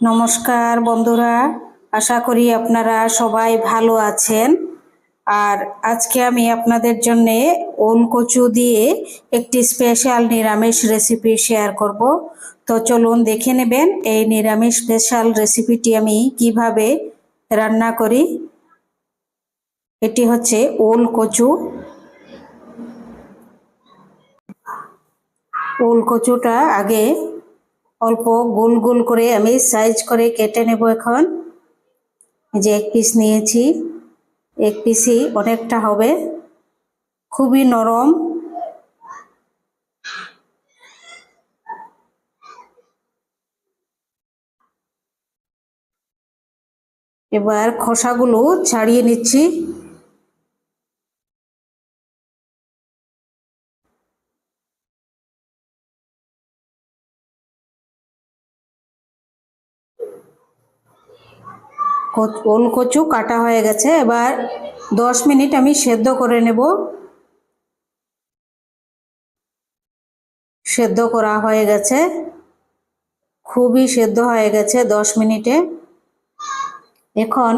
নমস্কার বন্ধুরা, আশা করি আপনারা সবাই ভালো আছেন। আর আজকে আমি আপনাদের জন্য ওল কচু দিয়ে একটি স্পেশাল নিরামিষ রেসিপি শেয়ার করব। তো চলুন দেখে নেবেন এই নিরামিষ স্পেশাল রেসিপিটি আমি কীভাবে রান্না করি। এটি হচ্ছে ওল কচু ওল কচুটা আগে অল্প গোল গোল করে আমি সাইজ করে কেটে নেব এখন। যে এক পিস নিয়েছি। এক পিসই অনেকটা হবে। খুবই নরম। এবার খোসাগুলো ছাড়িয়ে নিচ্ছি। ওল কচু কাটা হয়ে গেছে। এবার দশ মিনিট আমি সেদ্ধ করে নেব। সেদ্ধ করা হয়ে গেছে। খুবই সেদ্ধ হয়ে গেছে দশ মিনিটে। এখন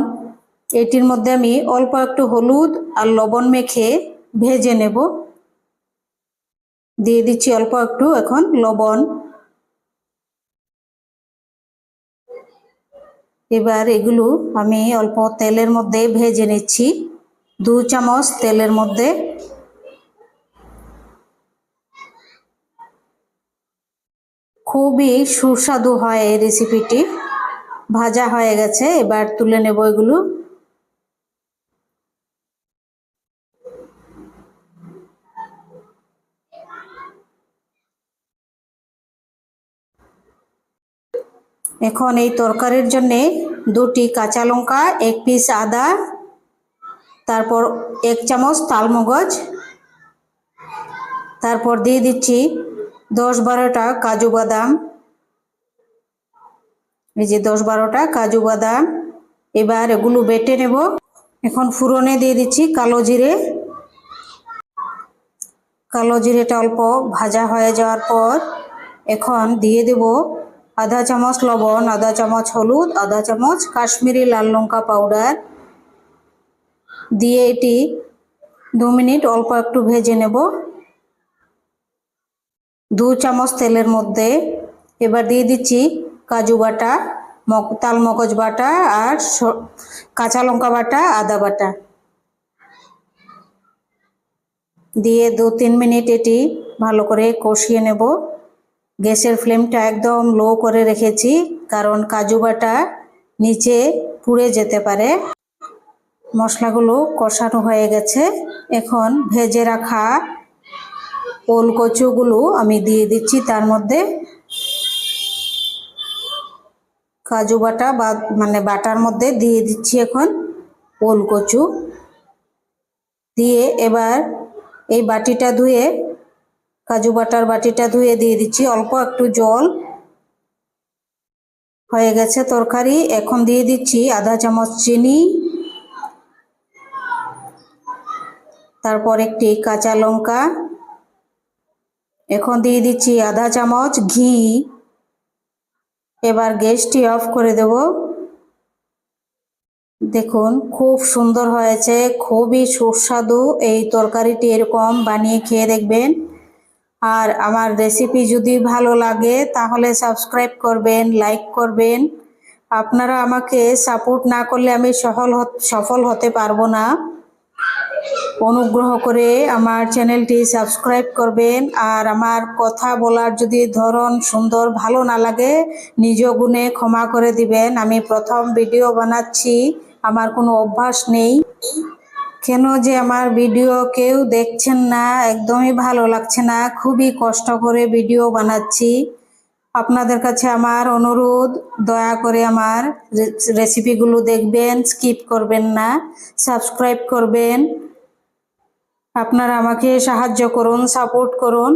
এটির মধ্যে আমি অল্প একটু হলুদ আর লবণ মেখে ভেজে নেব। দিয়ে দিচ্ছি অল্প একটু এখন লবণ। এবার এগুলো আমি অল্প তেলের মধ্যে ভেজে নিচ্ছি। দু চামচ তেলের মধ্যে। খুবই সুস্বাদু হয় এই রেসিপিটি ভাজা হয়ে গেছে, এবার তুলে নেব এগুলো। এখন এই তরকারির জন্য দুটি কাঁচা লঙ্কা, এক পিস আদা, তারপর এক চামচ তালমগজ, তারপর দিয়ে দিচ্ছি দশ বারোটা কাজু বাদাম। এই যে দশ বারোটা কাজু বাদাম, এবার এগুলো বেটে নেব। এখন ফুরনে দিয়ে দিচ্ছি কালো জিরে। কালো জিরেটা অল্প ভাজা হয়ে যাওয়ার পর এখন দিয়ে দেব আধা চামচ লবণ, আধা চামচ হলুদ, আধা চামচ কাশ্মীরি লাল লঙ্কা পাউডার দিয়ে এটি দু মিনিট অল্প একটু ভেজে নেব। দু চামচ তেলের মধ্যে এবার দিয়ে দিচ্ছি কাজু বাটা তাল মগজ বাটা আর কাঁচা লঙ্কা বাটা, আদা বাটা। দিয়ে দু তিন মিনিট এটি ভালো করে কষিয়ে নেব। গ্যাসের ফ্লেমটা একদম লো করে রেখেছি, কারণ কাজু বাটা নিচে পুড়ে যেতে পারে। মশলাগুলো কষানো হয়ে গেছে। এখন ভেজে রাখা ওল কচুগুলো আমি দিয়ে দিচ্ছি, তার মধ্যে কাজু বাটা বা মানে বাটার মধ্যে দিয়ে দিচ্ছি এখন ওল কচু দিয়ে এবার এই বাটিটা ধুয়ে কাজু বাটার বাটিটা ধুয়ে দিয়ে দিচ্ছি। অল্প একটু জল হয়ে গেছে তরকারি। এখন দিয়ে দিচ্ছি আধা চামচ চিনি, তারপর একটি কাঁচা লঙ্কা। এখন দিয়ে দিচ্ছি আধা চামচ ঘি। এবার গ্যাসটি অফ করে দেব। দেখুন, খুব সুন্দর হয়েছে, খুবই সুস্বাদু এই তরকারিটি এরকম বানিয়ে খেয়ে দেখবেন। আর আমার রেসিপি যদি ভালো লাগে, তাহলে সাবস্ক্রাইব করবেন লাইক করবেন। আপনারা আমাকে সাপোর্ট না করলে আমি সফল সফল হতে পারব না। অনুগ্রহ করে আমার চ্যানেলটি সাবস্ক্রাইব করবেন। আর আমার কথা বলার যদি ধরন সুন্দর, ভালো না লাগে, নিজ গুণে ক্ষমা করে দিবেন। আমি প্রথম ভিডিও বানাচ্ছি। আমার কোনো অভ্যাস নেই। কেন যে আমার ভিডিও কেউ দেখছেন না? একদমই ভালো লাগছে না। খুবই কষ্ট করে ভিডিও বানাচ্ছি। আপনাদের কাছে আমার অনুরোধ, দয়া করে আমার রেসিপিগুলো দেখবেন, স্কিপ করবেন না, সাবস্ক্রাইব করবেন। আপনারা আমাকে সাহায্য করুন, সাপোর্ট করুন।